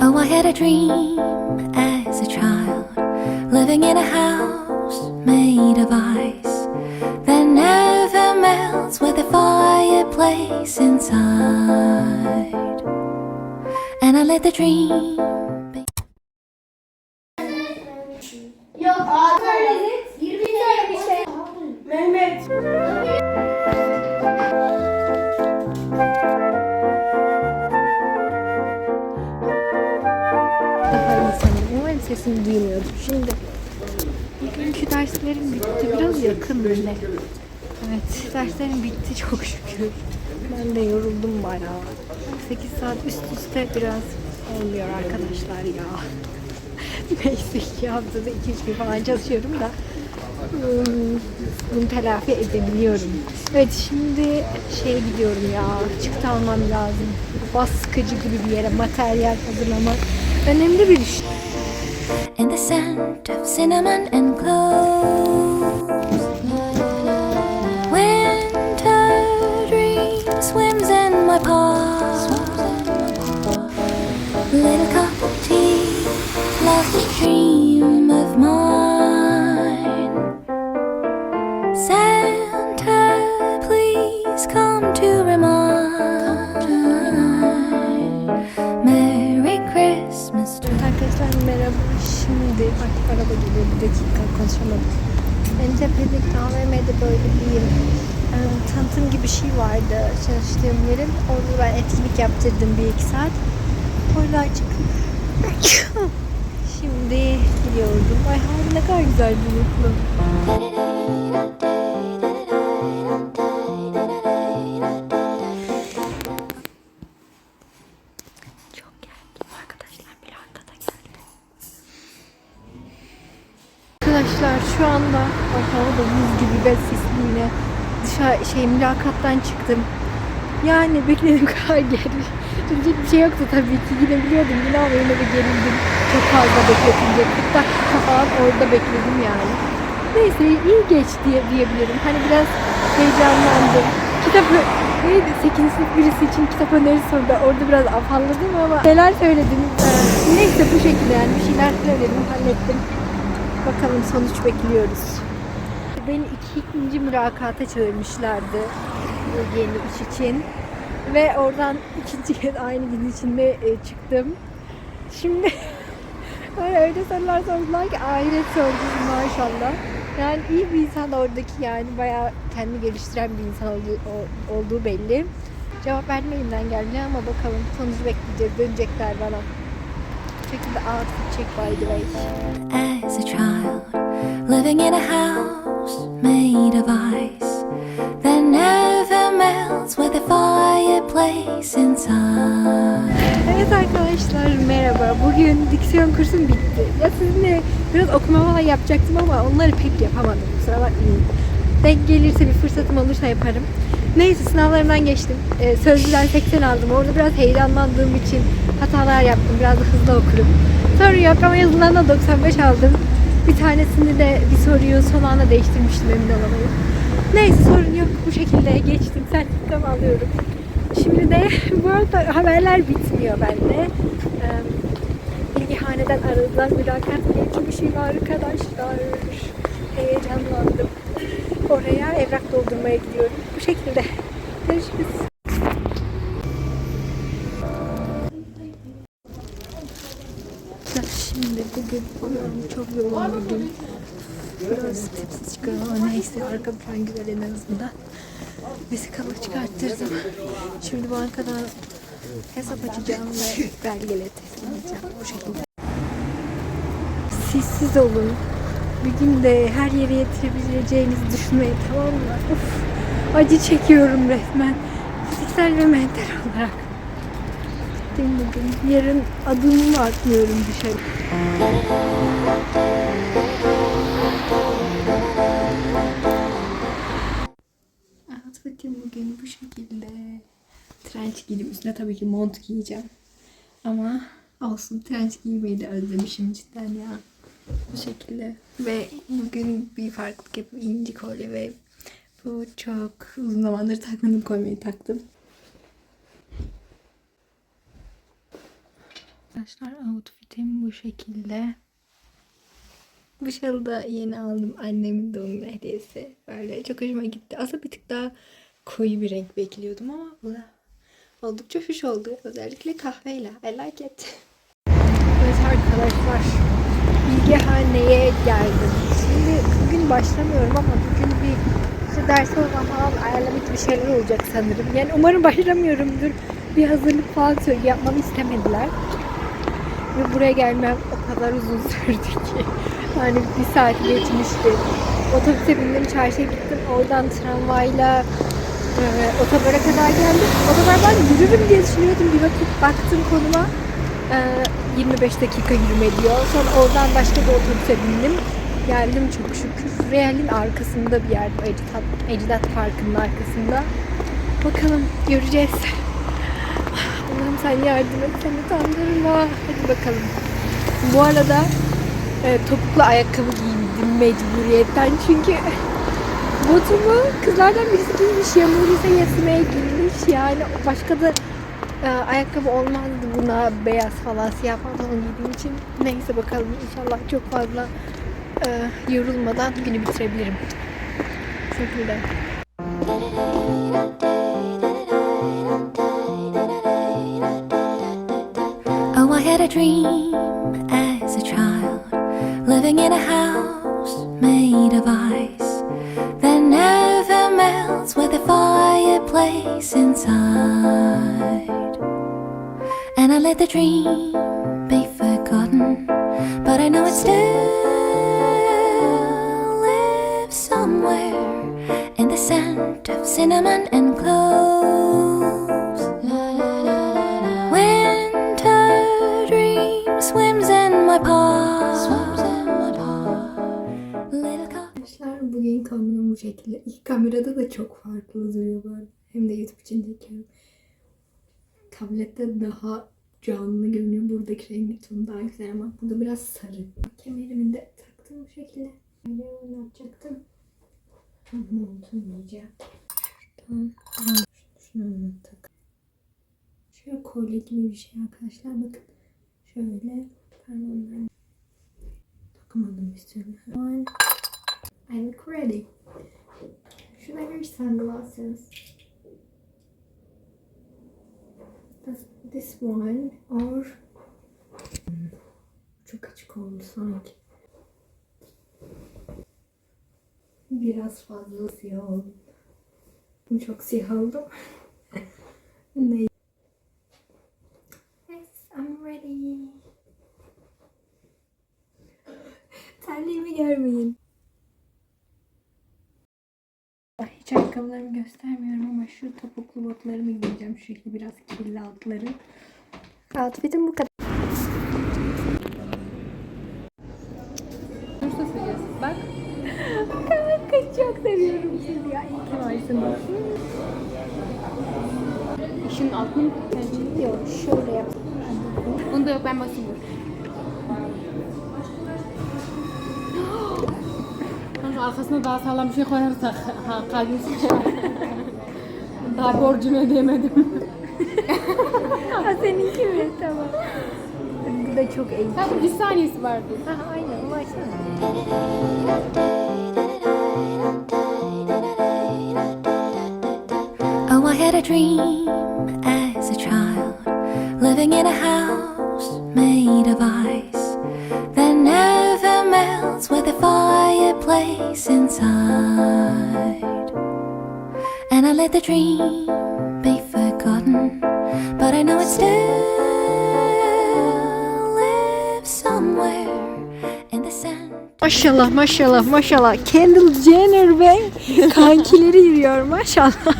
Oh, I had a dream as a child, living in a house made of ice that never melts with a fireplace inside. And I let the dream Umarım sesimi duymuyordur. Şimdi bugünkü derslerim bitti. Biraz yakın bile. Evet derslerim bitti çok şükür. Ben de yoruldum bayağı. 8 saat üst üste biraz olmuyor arkadaşlar ya. Neyse ki haftada 2-3 gün falan çalışıyorum da hmm, bunu telafi edebiliyorum. Evet şimdi şeye gidiyorum ya. Çıktı almam lazım. Baskıcı gibi bir yere materyal hazırlamak önemli bir iş. In the scent of cinnamon and cloves. Winter dream swims in my paw. Little cup of tea, lovely dream Bir e, tanıtım gibi bir şey vardı çalıştığım yerin. Orada ben etkinlik yaptırdım bir iki saat. Oradan çıkıp Şimdi gidiyordum. Ay hava ne kadar güzel bulutlu. Çok Arkadaşlar şu anda ay, hava da buz gibi ve sisli yine dışarı şey mülakattan çıktım. Yani beklediğim kadar geri. Çünkü bir şey yoktu tabii ki. Yine biliyordum yine ama yine de gerildim. Çok fazla bekletince. 40 dakika falan orada bekledim yani. Neyse iyi geçti diye, diyebilirim. Hani biraz heyecanlandım. Kitap neydi? 8. sınıf birisi için kitap önerisi sordu. Orada biraz afalladım ama neler söyledim. Ee, neyse bu şekilde yani bir şeyler söyledim, hallettim. Bakalım sonuç bekliyoruz. Beni ikinci mülakata çağırmışlardı yeni iş için. Ve oradan ikinci kez aynı gün içinde e, çıktım. Şimdi öyle, öyle sorular sordular ki ahiret sorgusu maşallah. Yani iyi bir insan oradaki yani bayağı kendini geliştiren bir insan olduğu, olduğu belli. Cevap verme elimden gelmiyor ama bakalım sonucu bekleyeceğiz. Dönecekler bana. Şekilde outfit check by the way. as a child, living in a house made of ice that never melts with a fireplace inside. Evet arkadaşlar merhaba. Bugün diksiyon kursum bitti. Ya sizinle biraz okuma falan yapacaktım ama onları pek yapamadım. Kusura bakmayın. Denk gelirse bir fırsatım olursa yaparım. Neyse sınavlarımdan geçtim. Ee, sözlüden 80 aldım. Orada biraz heyecanlandığım için hatalar yaptım. Biraz da hızlı okurum. Sorun yok ama yazılan da 95 aldım. Bir tanesini de bir soruyu son anda değiştirmiştim emin olamayıp. Neyse sorun yok. Bu şekilde geçtim. Sertifikamı alıyorum. Şimdi de bu arada haberler bitmiyor bende. Ee, Bilgihaneden aradılar. Mülakat diye bir şey var arkadaşlar. Heyecanlandım. Oraya evrak doldurmaya gidiyorum. Bu şekilde. Görüşürüz. Şimdi bugün çok bugün. Biraz tipsiz çıkıyor ama neyse arka plan güzel en azından. Vesikalı çıkarttırdım. Şimdi bankadan hesap açacağım ve belgeleri teslim edeceğim. Bu şekilde. Sessiz olun. Bir gün de her yere yetirebileceğinizi düşünmeyin tamam mı? Uf, acı çekiyorum resmen. Fiziksel ve mental olarak. Bittim bugün. Yarın adımımı atmıyorum dışarı. Outfit'im bugün bu şekilde. Trench giydim. Üstüne tabii ki mont giyeceğim. Ama olsun trench giymeyi de özlemişim cidden ya. Bu şekilde. Ve bugün bir farklılık yapıp inci kolye ve Bu çok uzun zamandır takmadım koymayı taktım. Arkadaşlar outfitim bu şekilde. Bu şalı da yeni aldım. Annemin doğum günü hediyesi. Böyle çok hoşuma gitti. Aslında bir tık daha koyu bir renk bekliyordum ama bu da oldukça hoş oldu. Özellikle kahveyle. I like it. Evet arkadaşlar. Bilgehane'ye geldim. Şimdi bugün başlamıyorum ama bugün bir işte ders olma falan ayarlamak gibi şeyler olacak sanırım. Yani umarım başlamıyorumdur. Bir hazırlık falan söyle yapmamı istemediler. Ve buraya gelmem o kadar uzun sürdü ki. Yani bir saat geçmişti. Otobüse bindim, çarşıya gittim. Oradan tramvayla e, otobara kadar geldim. Otobardan yürürüm diye düşünüyordum. Bir vakit baktım konuma. E, 25 dakika yürüme diyor. Sonra oradan başka bir otobüse bindim. Geldim çok şükür. Real'in arkasında bir yer. Ecidat, Ecidat Parkı'nın arkasında. Bakalım göreceğiz. Allah'ım sen yardım et, sen utandırma. Hadi bakalım. Bu arada e, topuklu ayakkabı giydim mecburiyetten çünkü botumu kızlardan birisi giymiş yağmurluysa yasmaya giymiş yani başka da ayakkabı olmazdı buna beyaz falan siyah pantolon giydiğim için neyse bakalım inşallah çok fazla e, yorulmadan günü bitirebilirim. Bu şekilde. Oh, I had a dream as a child, living in a house made of ice that never melts with a fireplace inside. Let the dream be forgotten, but I know it still lives somewhere in the scent of cinnamon and cloves. Winter dream swims in my paw. Swims in my paw. Little cup. Arkadaşlar bugün kombinum bu şekilde. İlk kamerada da çok farklı duruyor bu arada. Hem de YouTube için çekiyorum. Tablette daha canlı görünüyor. Buradaki rengi tonu daha güzel ama burada biraz sarı. Kemerimi de taktım bu şekilde. Böyle oynatacaktım. Montumu giyeceğim. Şuradan. Şunu tak. Şöyle kolye gibi bir şey arkadaşlar. Bakın. Şöyle parmağımdan takamadım bir türlü. One. I look ready. Should I wear sunglasses? This one or çok açık oldu sanki. Biraz fazla siyah oldu. Çok siyah oldum. ne? Yes, Hiç ayakkabılarımı göstermiyorum ama şu topuklu botlarımı giyeceğim. Şu biraz kirli altları. Outfitim bu kadar. Bak. Kanka çok seviyorum sizi ya. İyi ki varsınız. İşin altını tercih Yok şöyle yap. Bunda yok ben basayım arkasına daha sağlam bir şey koyarsak ha, kalbimiz Daha borcunu ödeyemedim. Ha seninki mi? Tamam. Bu da çok iyi. Tabii bir saniyesi vardı. Ha aynen ulaşsana. Oh, I had a dream as a child, living in a house made of ice fireplace inside. And I let the dream be forgotten, but I know it still lives somewhere. Maşallah maşallah maşallah. Kendall Jenner ve kankileri yürüyor maşallah.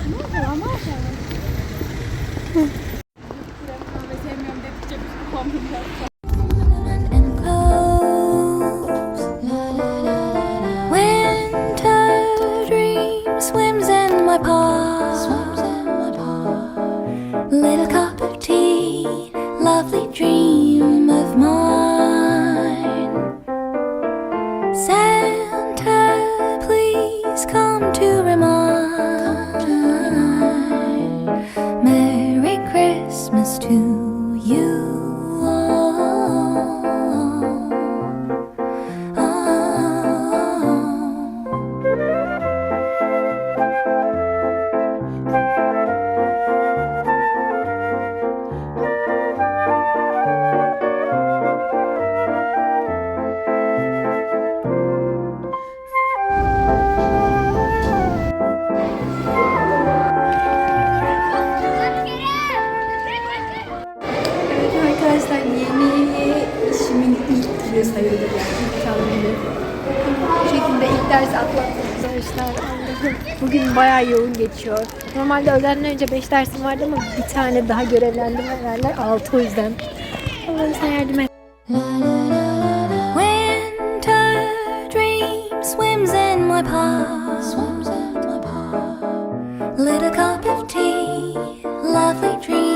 Swims in Bugün bayağı yoğun geçiyor. Normalde öğleden önce 5 dersim vardı ama bir tane daha görevlendirme verdiler. 6 o yüzden. Allah'ım sen yardım et. Winter dream swims in my palm. Lit a cup of tea, lovely dream.